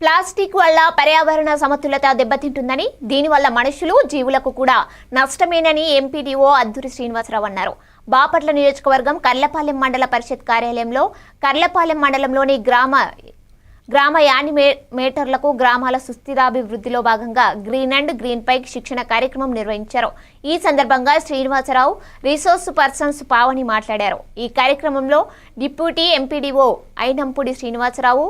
Plastic వల్ల పర్యావరణ సమతుల్యత దెబ్బతింటుందని దీనివల్ల మనుషులు జీవులకు కూడా నష్టమేనని ఎంపీడీఓ అద్దూరి శ్రీనివాసరావు అన్నారు. బాపట్ల నియోజకవర్గం కర్లపాలెం మండల పరిషత్ కార్యాలయంలో కర్లపాలెం మండలంలోని గ్రామ గ్రామ యానిమేటర్లకు గ్రామాల సుస్థిరాభివృద్ధిలో భాగంగా గ్రీన్ అండ్ గ్రీన్ పైక్ శిక్షణ కార్యక్రమం నిర్వహించారు. ఈ సందర్భంగా శ్రీనివాసరావు రిసోర్స్ పర్సన్స్ పావని మాట్లాడారు. ఈ కార్యక్రమంలో deputy MPDO Ainampudi Srinivasarao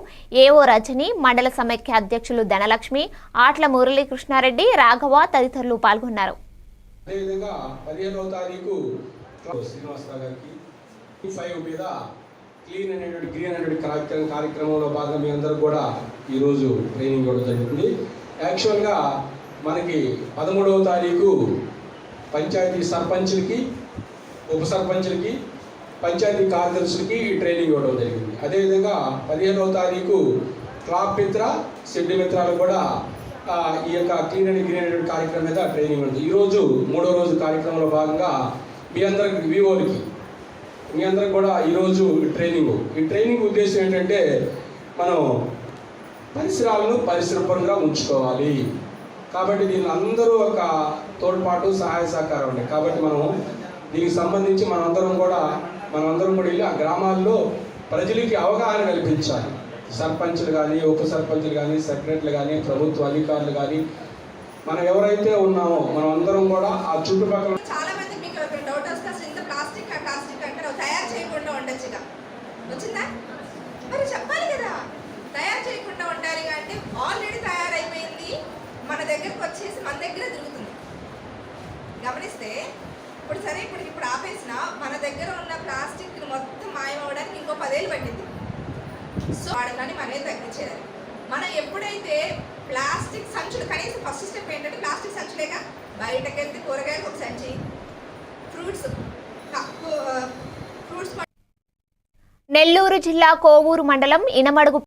AO Rajani మండల సమైక్య అధ్యక్షులు ధనలక్ష్మి ఆట్ల మురళీకృష్ణారెడ్డి రాఘవ తదితరులు పాల్గొన్నారు. అదేవిధంగా పదిహేనవ తారీఖు శ్రీనివాసరావు గారికి ఫైవ్ మీద క్లీన్ అనేటువంటి గ్రీన్ అనేటువంటి కార్యక్రమం కార్యక్రమంలో భాగంగా మీ అందరూ కూడా ఈరోజు ట్రైనింగ్ ఇవ్వడం జరుగుతుంది. యాక్చువల్గా మనకి పదమూడవ తారీఖు పంచాయతీ సర్పంచులకి ఉప సర్పంచులకి పంచాయతీ కార్యదర్శులకి ఈ ట్రైనింగ్ ఇవ్వడం జరిగింది. అదేవిధంగా పదిహేనవ తారీఖు క్లాప్ మిత్ర షెడ్ మిత్రాలు కూడా ఈ యొక్క క్లీన్ అండ్ గ్రీన్ అనేటువంటి కార్యక్రమం మీద ట్రైనింగ్ ఉంది ఈరోజు మూడో రోజు కార్యక్రమంలో భాగంగా మీ అందరికి వివోలకి మీ అందరం కూడా ఈరోజు ట్రైనింగ్. ఈ ట్రైనింగ్ ఉద్దేశం ఏంటంటే మనం పరిసరాలను పరిశుభ్రంగా ఉంచుకోవాలి. కాబట్టి దీని అందరూ ఒక తోడ్పాటు సహాయ సహకారం ఉన్నాయి కాబట్టి మనం దీనికి సంబంధించి మనందరం కూడా మనందరం కూడా వెళ్ళి ఆ గ్రామాల్లో ప్రజలకి అవగాహన కల్పించాలి. సర్పంచులు కానీ ఉప సర్పంచులు కానీ సెక్రటరీలు కానీ ప్రభుత్వ అధికారులు కానీ మనం ఎవరైతే ఉన్నామో మనం అందరం కూడా ఆ చుట్టుపక్కల చాలా మంది మీకు ఒక డౌట్ వస్తే అసలు ఇంత ప్లాస్టిక్ ఆ ప్లాస్టిక్ అంటే నువ్వు తయారు చేయకుండా ఉండొచ్చుగా వచ్చిందా? మరి చెప్పాలి కదా. తయారు చేయకుండా ఉండాలి అంటే ఆల్రెడీ తయారైపోయింది. మన దగ్గరకు వచ్చేసి మన దగ్గర తిరుగుతుంది. గమనిస్తే ఇప్పుడు సరే ఇప్పుడు ఇప్పుడు ఆపేసిన మన దగ్గర ఉన్న ప్లాస్టిక్ మొత్తం మాయమవడానికి ఇంకో పదేళ్ళు పట్టింది. సో వాడకాన్ని మనమే తగ్గించేయాలి. మనం ఎప్పుడైతే ప్లాస్టిక్ సంచులు కనీసం ఫస్ట్ స్టెప్ ఏంటంటే ప్లాస్టిక్ సంచులేగా? బయటకెళ్తే కూరగాయలకు ఒక సంచి ఫ్రూట్స్ నెల్లూరు జిల్లా కోవూరు మండలం ఇనమడుగు